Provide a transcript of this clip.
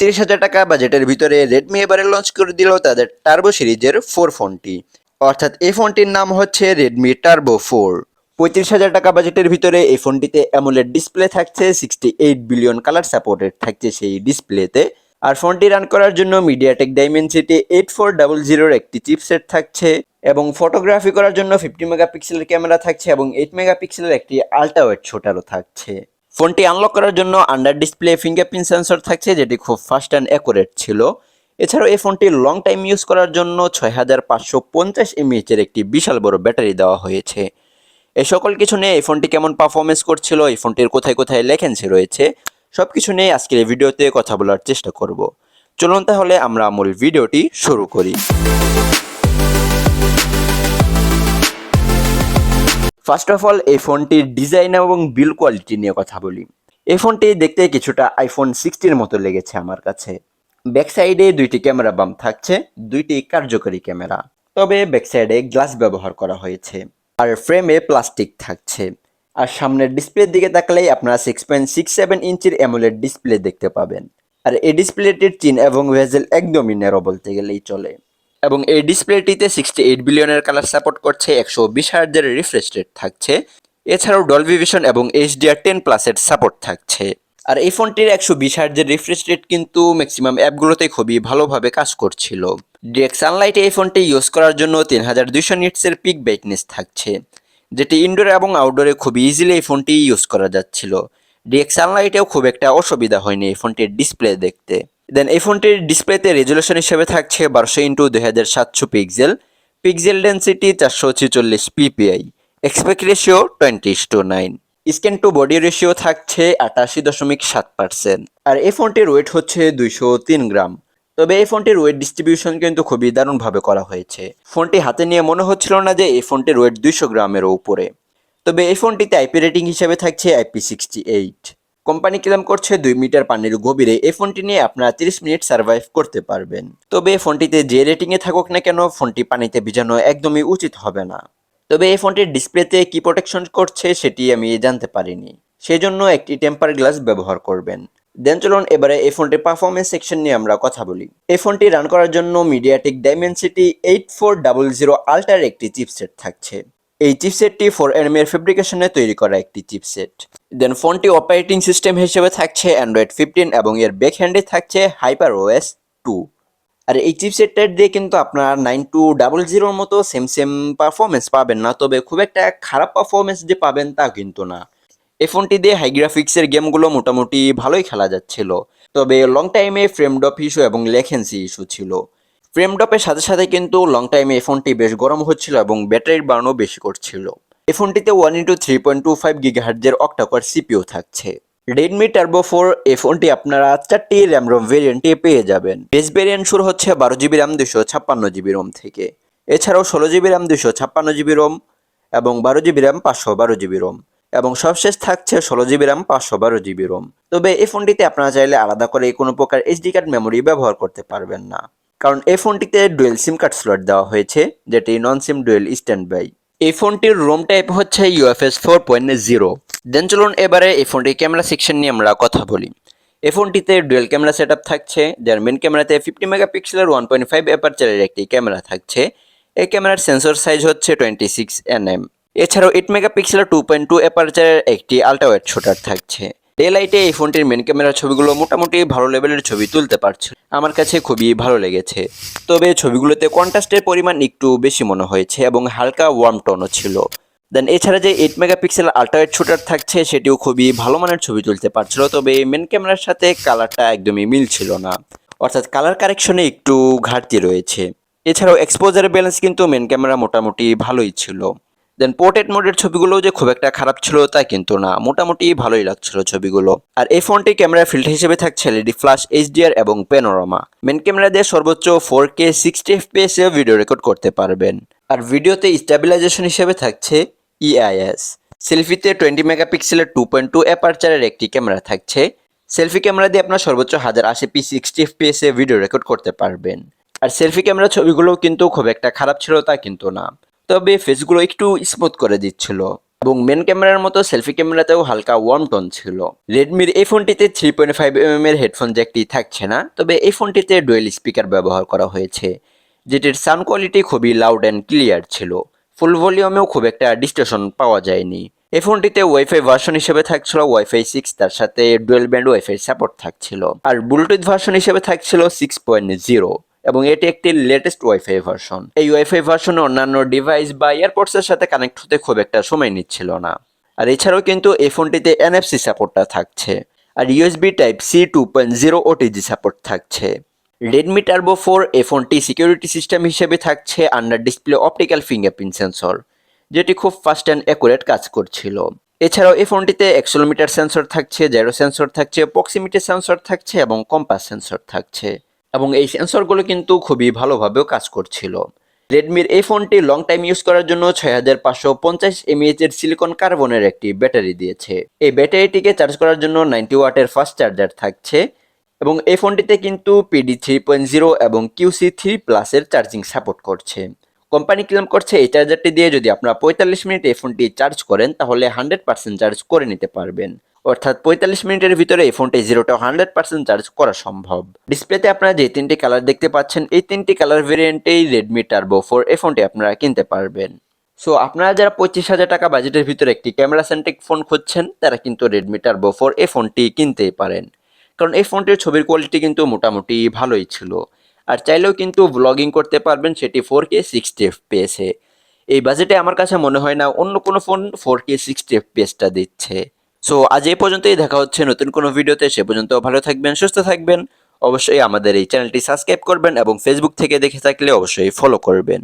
পঁয়ত্রিশ হাজার টাকা বাজেটের ভিতরে রেডমি এবারে লঞ্চ করে দিল তাদের টার্বো সিরিজের ফোর ফোনটি অর্থাৎ এই ফোনটির নাম হচ্ছে রেডমি টার্বো ফোর পঁয়ত্রিশ হাজার টাকা বাজেটের ভিতরে এই ফোনটিতে অ্যামোলেড ডিসপ্লে থাকছে sixty eight billion colour supported থাকছে সেই ডিসপ্লেতে আর ফোনটি রান করার জন্য MediaTek Dimensity eight four double জিরোর একটি চিপসেট থাকছে এবং ফটোগ্রাফি করার জন্য ফিফটি মেগাপিক্সেলের ক্যামেরা থাকছে এবং এইট মেগাপিক্সেলের একটি আল্ট্রা ওয়েট থাকছে। ফোনটি আনলক করার জন্য আন্ডার ডিসপ্লে ফিঙ্গারপ্রিন্ট সেন্সর থাকছে, যেটি খুব ফাস্ট অ্যান্ড অ্যাকুরেট ছিল। এছাড়াও এই ফোনটি লং টাইম ইউজ করার জন্য ছয় হাজার পাঁচশো পঞ্চাশ এমএইচের একটি বিশাল বড় ব্যাটারি দেওয়া হয়েছে। এই সকল কিছু নিয়ে এই ফোনটি কেমন পারফরমেন্স করছিল, এই ফোনটির কোথায় কোথায় লেখেন্সি রয়েছে সব কিছু নিয়ে আজকের এই ভিডিওতে কথা বলার চেষ্টা করব। চলুন তাহলে আমরা মূল ভিডিওটি শুরু করি। ফার্স্ট অফ অল এই ফোনটির ডিজাইন এবং বিল কোয়ালিটি নিয়ে কথা বলি। এই ফোনটি দেখতে কিছুটা আইফোন সিক্সটির মতো লেগেছে আমার কাছে। ব্যাক সাইডে দুইটি ক্যামেরা বাম থাকছে, দুইটি কার্যকরী ক্যামেরা তবে ব্যাক সাইডে গ্লাস ব্যবহার করা হয়েছে। আর ফ্রেমে প্লাস্টিক থাকছে। আর সামনের ডিসপ্লের দিকে তাকালেই আপনারা সিক্স পয়েন্ট সিক্স সেভেন ইঞ্চির অ্যামোলেড ডিসপ্লে দেখতে পাবেন। আর এই ডিসপ্লেটির চিন এবং ভেজেল একদমই নেরো বলতে গেলেই চলে। এবং এই ডিসপ্লেটিতে সিক্সটি এইট বিলিয়নের কালার সাপোর্ট করছে, একশো বিশ হার্জের রিফ্রেশ রেট থাকছে। এছাড়াও ডলবি ভিশন এবং এইচডিআর টেন প্লাসের সাপোর্ট থাকছে। আর এই ফোনটির একশো বিশ হার্জের রিফ্রেশ রেট কিন্তু ম্যাক্সিমাম অ্যাপগুলোতে খুবই ভালোভাবে কাজ করছিল। ডিরেক্ট সানলাইটে এই ফোনটি ইউজ করার জন্য তিন হাজার দুইশো নিটসের পিক ব্রাইটনেস থাকছে, যেটি ইনডোরে এবং আউটডোরে খুব ইজিলি এই ফোনটি ইউজ করা যাচ্ছিল। ডিরেক্ট সানলাইটেও খুব একটা অসুবিধা হয়নি এই ফোনটির ডিসপ্লে দেখতে। দেন এই ফোনটির ডিসপ্লেতে রেজুলেশন হিসেবে থাকছে বারোশো ইন্টু দুই হাজার সাতশো পিক্সেল। পিক্সেল ডেন্সিটি চারশো ছেচল্লিশ PPI. Aspect ratio twenty to nine screen to body ratio থাকছে আটাশি দশমিক সাত পার্সেন্ট আর এই ফোনটির ওয়েট হচ্ছে দুইশো তিন গ্রাম। তবে এই ফোনটির ওয়েট ডিস্ট্রিবিউশন কিন্তু খুবই দারুণভাবে করা হয়েছে। ফোনটি হাতে নিয়ে মনে হচ্ছিল না যে এই ফোনটির ওয়েট দুইশো গ্রামেরও উপরে। তবে এই ফোনটিতে আইপি রেটিং হিসেবে থাকছে IP sixty eight company claim করছে দুই মিটার পানির গভীরে। এই ফোনটি নিয়ে আপনারা তিরিশ মিনিট সার্ভাইভ করতে পারবেন। তবে এই ফোনটিতে যে রেটিংয়ে থাকুক না কেন, ফোনটি পানিতে ভিজানো একদমই উচিত হবে না। তবে এই ফোনটির ডিসপ্লেতে কি প্রোটেকশন করছে সেটি আমি জানতে পারিনি। সেই জন্য একটি টেম্পার গ্লাস ব্যবহার করবেন। দেন চলুন এবারে এই ফোনটির পারফরমেন্স সেকশন নিয়ে আমরা কথা বলি। এই ফোনটি রান করার জন্য MediaTek Dimensity eight four double zero ultra একটি চিপসেট থাকছে। এই চিপসেটটি ফোর এম এর ফেব্রিকেশনে তৈরি করা একটি চিপসেট। দেন ফোনটি অপারেটিং সিস্টেম হিসেবে থাকছে অ্যান্ড্রয়েড ফিফটিন এবং এর ব্যাক হ্যান্ডে থাকছে হাইপার ওএস টু আর এই চিপসেটটার দিয়ে কিন্তু আপনার নাইন টু ডাবল জিরোর মতো সেম সেম পারফরমেন্স পাবেন না, তবে খুব একটা খারাপ পারফরমেন্স যে পাবেন তা কিন্তু না। এই ফোনটি দিয়ে হাই গ্রাফিক্সের গেমগুলো মোটামুটি ভালোই খেলা যাচ্ছিল, তবে লং টাইমে ফ্রেম ড্রপ ইস্যু এবং লেখেন্সি ইস্যু ছিল। ফ্রেম ড্রপের সাথে সাথে কিন্তু লং টাইমে এই ফোনটি বেশ গরম হচ্ছিল এবং ব্যাটারির বার্নও বেশি করছিল। এই ফোনটিতে one into three point two five গিগাহার্জের octa core CPU থাকছে। রেডমি টার্বো ফোর এই ফোনটি আপনারা চারটি র্যাম রোম ভেরিয়েন্টে পেয়ে যাবেন। বেস ভেরিয়েন্ট শুরু হচ্ছে বারো জিবি র্যাম দুশো ছাপ্পান্ন জিবি রোম থেকে। এছাড়াও ষোলো জিবি র্যাম দুশো ছাপ্পান্ন জিবি রোম এবং বারো জিবি র্যাম পাঁচশো বারো জিবি রোম এবং সবশেষ থাকছে ষোলো জিবি র্যাম পাঁচশো বারো জিবি রোম তবে এই ফোনটিতে আপনারা চাইলে আলাদা করে কোনো প্রকার এইচডি কার্ড মেমোরি ব্যবহার করতে পারবেন না। কারণ এই ফোনটিতে ডুয়েল সিম কার্ড স্লট দেওয়া হয়েছে, যেটি non SIM dual standby এই ফোনটির রোম টাইপ হচ্ছে UFS four point zero then চলুন এবারে এই ফোনটির ক্যামেরা সেকশন নিয়ে আমরা কথা বলি। এই ফোনটিতে ডুয়েল ক্যামেরা সেট থাকছে, যার মেন ক্যামেরাতে ফিফটি মেগাপিক্সেলের ওয়ান পয়েন্ট ফাইভ অ্যাপারচারের একটি ক্যামেরা থাকছে। এই ক্যামেরার সেন্সর সাইজ হচ্ছে টোয়েন্টি সিক্স এনএম এছাড়াও এইট মেগাপিক্সেলের টু পয়েন্ট টু অ্যাপারচারের একটি আল্ট্রাওয়েট শুটার থাকছে। ডে লাইটে এই ফোনটির মেন ক্যামেরার ছবিগুলো মোটামুটি ভালো লেভেলের ছবি তুলতে পারছে। আমার কাছে খুবই ভালো লেগেছে। তবে ছবিগুলোতে কন্ট্রাস্টের পরিমাণ একটু বেশি মনে হয়েছে এবং হালকা ওয়ার্ম টোনও ছিল। দেন এছাড়া যে এইট মেগাপিক্সেল আল্ট্রাওয়েট শুটার থাকছে, সেটিও খুবই ভালো মানের ছবি তুলতে পারছিল, তবে মেন ক্যামেরার সাথে কালারটা একদমই মিল ছিল না। অর্থাৎ কালার কারেকশনে একটু ঘাটতি রয়েছে। এছাড়াও এক্সপোজারের ব্যালেন্স কিন্তু মেন ক্যামেরা মোটামুটি ভালোই ছিল। দেন পোর্ট্রেট মোডের ছবিগুলো যে খুব একটা খারাপ ছিল তা কিন্তু না। মোটামুটি ভালোই লাগছিল ছবিগুলো। আর এই ফোনটি ক্যামেরা ফিল্টার হিসেবে থাকছে এলইডি ফ্ল্যাশ এইচডিআর এবং প্যানোরামা মেন ক্যামেরা দিয়ে সর্বোচ্চ ফোর কে সিক্সটি এফপিএস এ ভিডিও রেকর্ড করতে পারবেন। আর ভিডিওতে স্টেবিলাইজেশন হিসেবে থাকছে ইআইএস সেলফিতে টোয়েন্টি মেগাপিক্সেলের টু পয়েন্ট টু অ্যাপারচারের একটি ক্যামেরা থাকছে। সেলফি ক্যামেরা দিয়ে আপনার সর্বোচ্চ হাজার আশি পি সিক্সটি এফপিএস এ ভিডিও রেকর্ড করতে পারবেন। আর সেলফি ক্যামেরা ছবিগুলোও কিন্তু খুব একটা খারাপ ছিল তা কিন্তু না। তবে ফেসগুলো একটু স্মুথ করে দিচ্ছিল এবং মেন ক্যামেরার মতো সেলফি ক্যামেরাতেও হালকা ওয়ার্ম টোন ছিল। রেডমির এই ফোনটিতে থ্রি পয়েন্ট ফাইভ এম এর হেডফোন জ্যাকটি থাকছে না, তবে এই ফোনটিতে ডুয়েল স্পিকার ব্যবহার করা হয়েছে, যেটির সাউন্ড কোয়ালিটি খুবই লাউড অ্যান্ড ক্লিয়ার ছিল। ফুল ভলিউমেও খুব একটা ডিস্টেশন পাওয়া যায়নি। এই ফোনটিতে ওয়াইফাই ভার্সন হিসেবে থাকছিল ওয়াইফাই সিক্স তার সাথে ডুয়েল ব্যান্ড ওয়াইফাই সাপোর্ট থাকছিল। আর ব্লুটুথ ভার্সন হিসেবে থাকছিল সিক্স পয়েন্ট জিরো এবং এটি একটি লেটেস্ট ওয়াইফাই ভার্সন এই ওয়াইফাই ভার্সনে অন্যান্য ডিভাইস বা এয়ারপোর্টসের সাথে কানেক্ট হতে খুব একটা সময় নিচ্ছিল না। আর এছাড়াও কিন্তু এই ফোনটিতে এনএফসি সাপোর্টটা থাকছে। আর USB type C two point zero OTG support থাকছে। রেডমি টার্বো ফোর এই ফোনটি সিকিউরিটি সিস্টেম হিসেবে থাকছে under display optical fingerprint sensor যেটি খুব ফাস্ট অ্যান্ড অ্যাকুরেট কাজ করছিল। এছাড়াও এই ফোনটিতে অ্যাক্সোলোমিটার সেন্সর থাকছে জেরো সেন্সর থাকছে প্রক্সিমিটি সেন্সর থাকছে এবং কম্পাস সেন্সর থাকছে। এবং এই সেন্সরগুলো কিন্তু খুবই ভালোভাবেও কাজ করছিল। রেডমির এই ফোনটি লং টাইম ইউজ করার জন্য ছয় হাজার পাঁচশো পঞ্চাশ এমএএচ এর সিলিকন কার্বনের একটি ব্যাটারি দিয়েছে। এই ব্যাটারিটিকে চার্জ করার জন্য নাইনটি ওয়াটের ফাস্ট চার্জার থাকছে এবং এই ফোনটিতে কিন্তু পিডি থ্রি পয়েন্ট জিরো এবং কিউসি থ্রি প্লাসের চার্জিং সাপোর্ট করছে। কোম্পানি ক্লেম করছে এই চার্জারটি দিয়ে যদি আপনারা পঁয়তাল্লিশ মিনিট এই ফোনটি চার্জ করেন, তাহলে হান্ড্রেড পার্সেন্ট চার্জ করে নিতে পারবেন। অর্থাৎ পঁয়তাল্লিশ মিনিটের ভিতরে এই ফোনটি জিরোটা হান্ড্রেড পার্সেন্ট চার্জ করা সম্ভব। ডিসপ্লেতে আপনারা যে তিনটি কালার দেখতে পাচ্ছেন, এই তিনটি কালার ভেরিয়েন্টেই রেডমি টার্বো ফোর এই ফোনটি আপনারা কিনতে পারবেন। সো আপনারা যারা পঁচিশ হাজার টাকা বাজেটের ভিতরে একটি ক্যামেরা সেন্ট্রিক ফোন খুঁজছেন, তারা কিন্তু রেডমি টার্বো ফোর এই ফোনটি কিনতেই পারেন। কারণ এই ফোনটির ছবির কোয়ালিটি কিন্তু মোটামুটি ভালোই ছিল। আর চাইলেও কিন্তু ব্লগিং করতে পারবেন, সেটি ফোর কে সিক্সটি এফপিএসে এই বাজেটে আমার কাছে মনে হয় না অন্য কোনো ফোন ফোর কে সিক্সটি এফপিএসটা দিচ্ছে। সো আজ এই পর্যন্তই, দেখা হচ্ছে নতুন কোনো ভিডিওতে সে পর্যন্ত ভালো থাকবেন, সুস্থ থাকবেন। অবশ্যই আমাদের এই চ্যানেলটি সাবস্ক্রাইব করবেন এবং ফেসবুক থেকে দেখে থাকলে অবশ্যই ফলো করবেন।